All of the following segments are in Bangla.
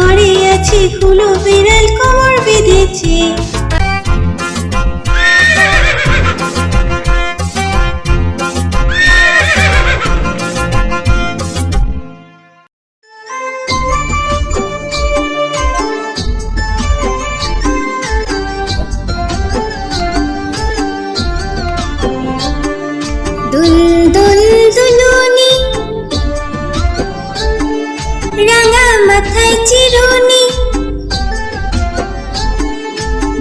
ঘরে আছে কুলো বিড়াল কোমর বেঁধেছে।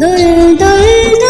দুল দুল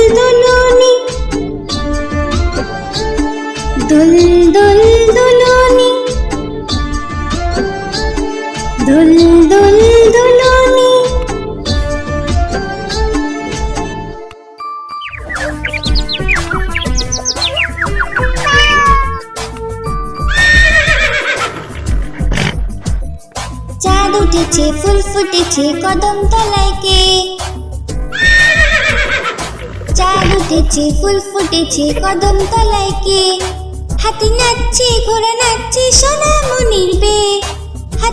দুল দুল দুলুনি চাঁদ উঠেছে, ফুল ফুটেছে কদম তলায় কে? চাঁদ উঠেছে, ফুল ফুটেছে কদম তলায় কে? হাতি নাচছে, ঘোড়া নাচছে সোনা মনির বে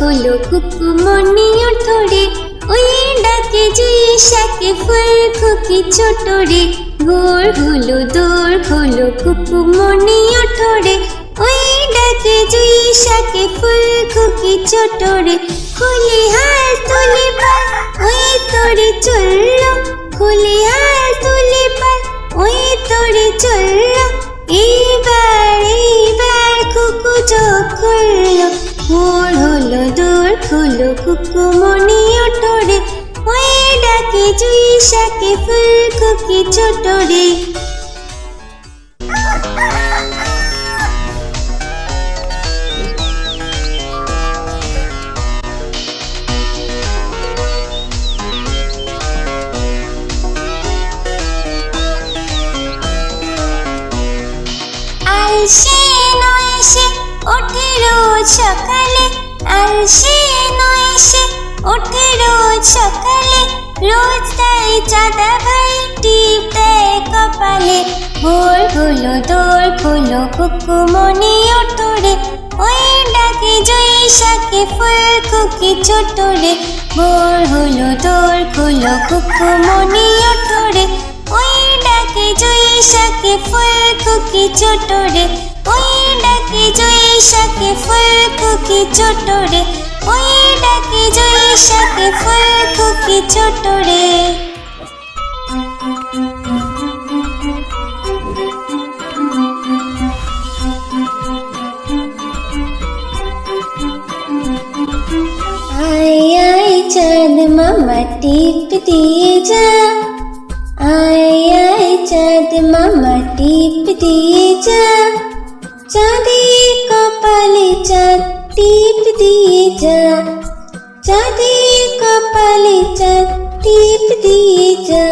হলো কুকুমনি ধরে ওই ডাকে জুই শাকে ফুল খুকি ছোট রে ভোর হলো দূর হলো কুকুমনি ধরে ওই ডাকে জুই শাকে ফুল খুকি ছোট রে খুলি হাল তুলি পাল ওই তোরে চলল। খুলি হাল তুলি পাল ওই তোরে চলল। চোখ খুললো। ভোর হলো দূর খুলো কুকুমনি ওঠরে। ওই ডাকে জুই শাকে, ফুল খুকি ছোট রে নয় সে রোজ সকালে নয় সে ওঠে রোজ সকালে। রোজ তাই চাঁদা ভাই টিপ দেয় কপালে। ভোর হলো, দোর খোলো কুকু মনে ওঠরে। ওই ডাকে জয়ী শাকে, ফুল খুকি ছোট রে ভোর হলো, দোর খোলো কুকু মনে ওঠরে। ওই ডাকে জয়ী শাকে, ফুল খুকি ছোট রে ওই ডাকে জয়ী শাকে ফুল খুকি ছোট রে। ওই ডাকে জয়ী শাকে ফুল খুকি ছোট রে। চাঁদ মামা, টিপ দিয়ে যা। আয় আয়, চাঁদ মামা, টিপ দিয়ে যা। চাঁদের কপালে চাঁদ টিপ দিয়ে যা চাঁদের কপালে চাঁদ টিপ দিয়ে যা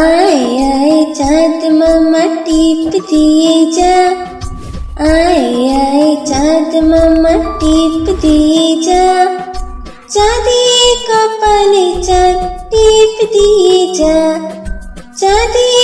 আয় আয় চাঁদ মামা টিপ দিয়ে যা আয় আয় চাঁদ মামা টিপ দিয়ে যা চাঁদের কপালে চাঁদ টিপ দিয়ে যা চাঁদের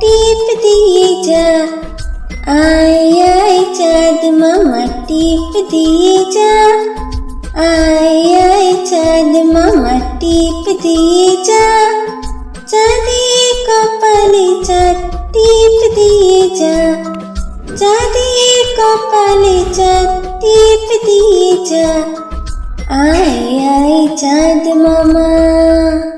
টিপ দিয়ে যা আয় আয় চাঁদ মামা টিপ দিয়ে যা আয় আয় চাঁদ মামা টিপ দিয়ে যা চাঁদের কপালে চাঁদ টিপ দিয়ে যা চাঁদের কপালে চাঁদ টিপ দিয়ে যা আয় আয় চাঁদ মামা নতুন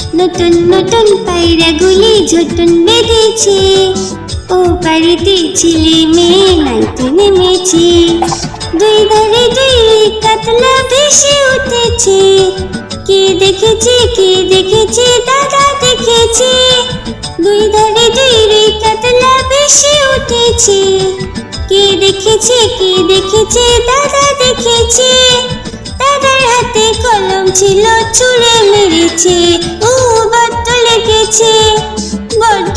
নতুন নতুন পায়রা গুলি ঝুটুন বেঁধেছে। ও বাড়িতে ছেলে মেয়ে নাইতে নেমেছে। দুই ধারে দুই কাতলা ভেসে উঠেছে। কে দেখেছে কে দেখেছে, দাদা দেখেছে। দুই ধারে দুই রে কাতলা ভেসে উঠেছে। কে দেখেছে কে দেখেছে, দাদা দেখেছে। দাদার হাতে কলম ছিল ছুঁড়ে মেরেছে। ও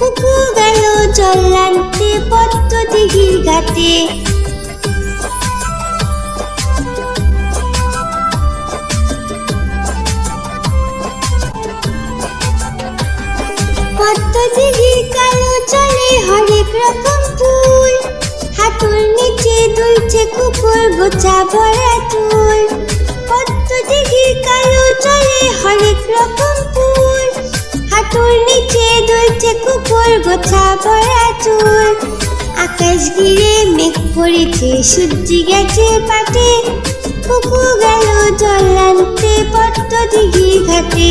কুকু গেল জল আনতে পদ্ম দিঘির ঘাটে। পদ্ম দিঘির কালো চলে হরেক রকম ফুল। হাঁটুর নিচে দুলছে কুকুর গোছা ভরা চুল। পদ্ম দিঘির কালো চলে হরেক রকম হাঁটুর নিচে দুলছে, কুকুর গোছা ভরা চুল। আকাশ ঘিরে মেঘ পড়েছে সূর্যি গেছে পাটে। কুকুর গেল জল আনতে পট্ট দিঘি ঘাটে।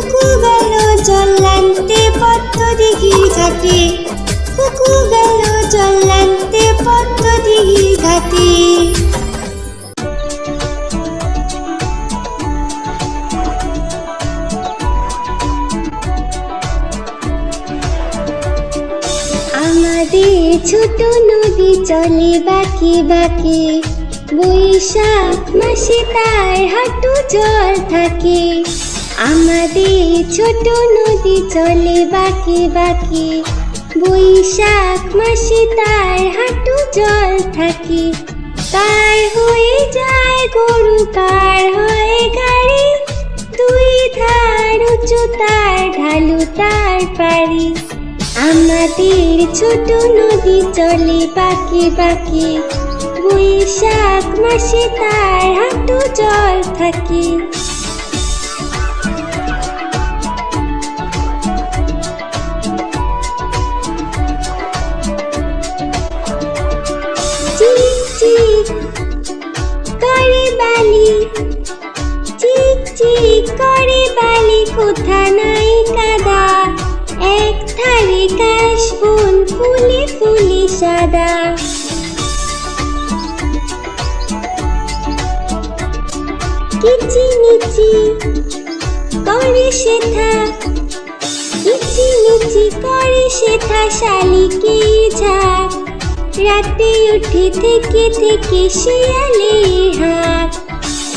কুকু গেল জল আনতে পদ্ম দিঘির ঘাটে। কুকু গেল জল আনতে পদ্ম ঘাটে। আমাদের ছোট নদী চলে বাকি বাকি। বৈশাখ মাসে তার হাঁটু জল থাকে। আমাদের ছোট নদী চলে বাকি বাকি। বৈশাখ মাসে তার হাঁটু জল থাকে। কার হয়ে যায় গরু কার হয় গাড়ি। দুই ধার উঁচু, তার ঢালু তার পারি আমাদের ছোট নদী চলে বাকি বাকি। বৈশাখ মাসে তার হাঁটু জল থাকে। কোথা নাই কাদা? এক ধারে কাশ ফুল, ফুলে সাদা। কিচিমিচি করে শেথা কিচিমিচি করে শেথা শালিকে ঝাঁক রাতে উঠে থেকে থেকে শিয়ালে হাঁক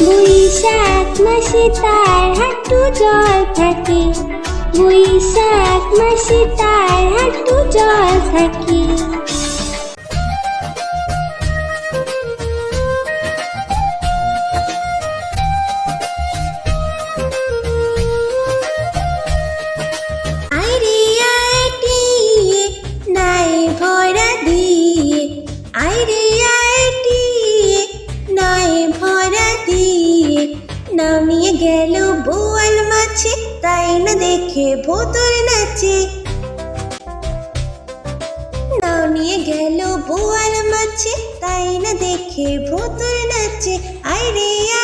বৈশাখ মাসে তার হাঁটু জল থাকে। বৈশাখ মাসে তার হাঁটু জল থাকে। ভরা দিয়ে। আইরে মাছে তাই না দেখে ভোতর নাচে। নাও নিয়ে গেল বোয়াল মাছে, তাই না দেখে ভোতর নাচে। আইরে আইটিয়ে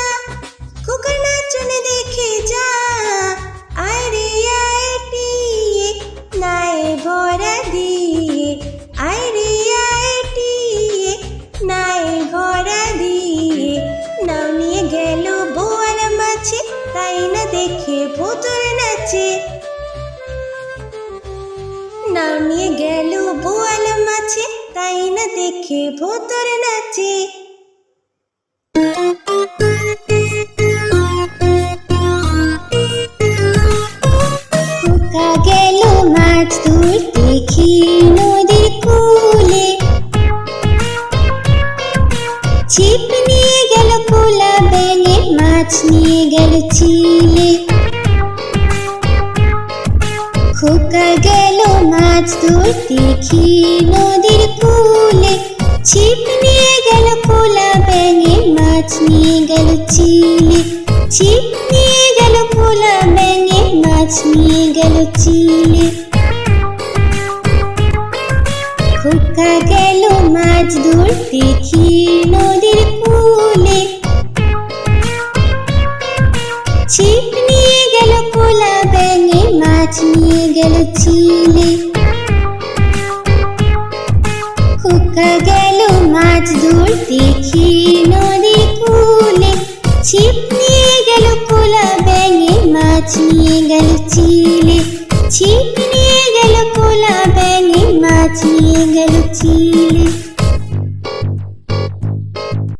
দেখি নদীর কূলে ছিপ নিয়ে গেল কোলা ব্যাঙে, মাছ নিয়ে গেল চিলে। ছিপ নিয়ে গেল কোলা ব্যাঙে, মাছ নিয়ে গেল চিলে। খোকা গেল মাছ ধরতে, দেখি নদীর কূলে। ছিপ নিয়ে গেল কোলা ব্যাঙে, মাছ নিয়ে গেল চিলে। দেখি নদী কূলে ছিপ নিয়ে গেল কোলা ব্যাঙে মাছ নিয়ে গেল চিলে। ছিপ নিয়ে গেল কোলা ব্যাঙে মাছ নিয়ে গেল চিলে।